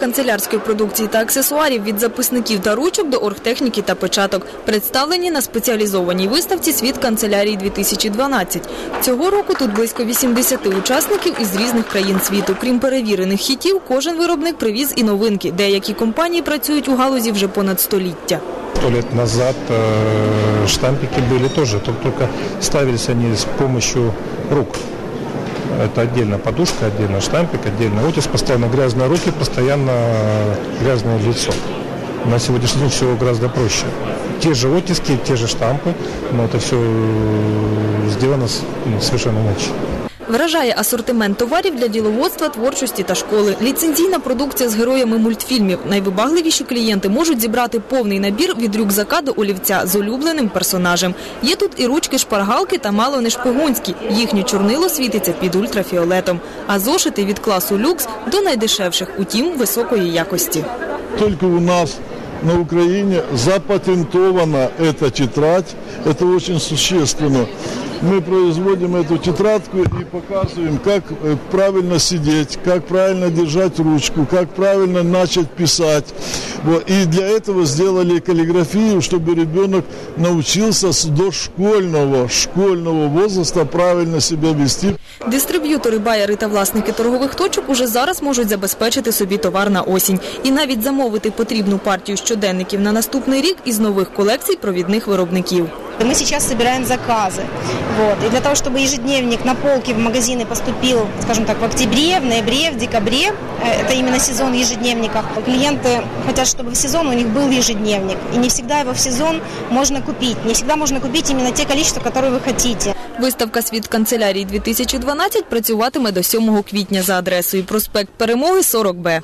канцелярської продукції та аксесуарів від записників та ручок до оргтехніки та печаток, представлені на спеціалізованій виставці Світ канцелярії 2012 Цього року тут близько 80 учасників із різних країн світу. Крім перевірених хітів, кожен виробник привіз і новинки. Деякі компанії працюють у галузі вже понад століття. Сто лет назад э, штампики были тоже, только, только ставились они с помощью рук. Это отдельно подушка, отдельно штампик, отдельно оттиск, постоянно грязные руки, постоянно грязное лицо. На сегодняшний день все гораздо проще. Те же оттиски, те же штампы, но это все сделано с- ну, совершенно иначе. Вражає асортимент товарів для діловодства, творчості та школи. Ліцензійна продукція з героями мультфільмів. Найвибагливіші клієнти можуть зібрати повний набір від рюкзака до олівця з улюбленим персонажем. Є тут і ручки, шпаргалки та мало не шпигунські. Їхнє чорнило світиться під ультрафіолетом. А зошити від класу люкс до найдешевших, утім високої якості. Только у нас на Украине запатентована эта тетрадь. Это очень существенно. Мы производим эту тетрадку и показываем, как э, правильно сидеть, как правильно держать ручку, как правильно начать писать. Вот. И для этого сделали каллиграфию, чтобы ребенок научился с дошкольного, школьного возраста правильно себя вести. Дистриб'ютори, байери та власники торгових точок уже зараз можуть забезпечити собі товар на осінь і навіть замовити потрібну партію щоденників на наступний рік із нових колекцій провідних виробників. Мы сейчас собираем заказы. Вот. И для того, чтобы ежедневник на полке в магазины поступил, скажем так, в октябре, в ноябре, в декабре, э, это именно сезон ежедневника, клиенты хотят, чтобы в сезон у них был ежедневник. И не всегда его в сезон можно купить. Не всегда можно купить именно те количества, которые вы хотите. Виставка «Світ канцелярії 2012» працюватиме до 7 квітня за адресою проспект Перемоги 40Б.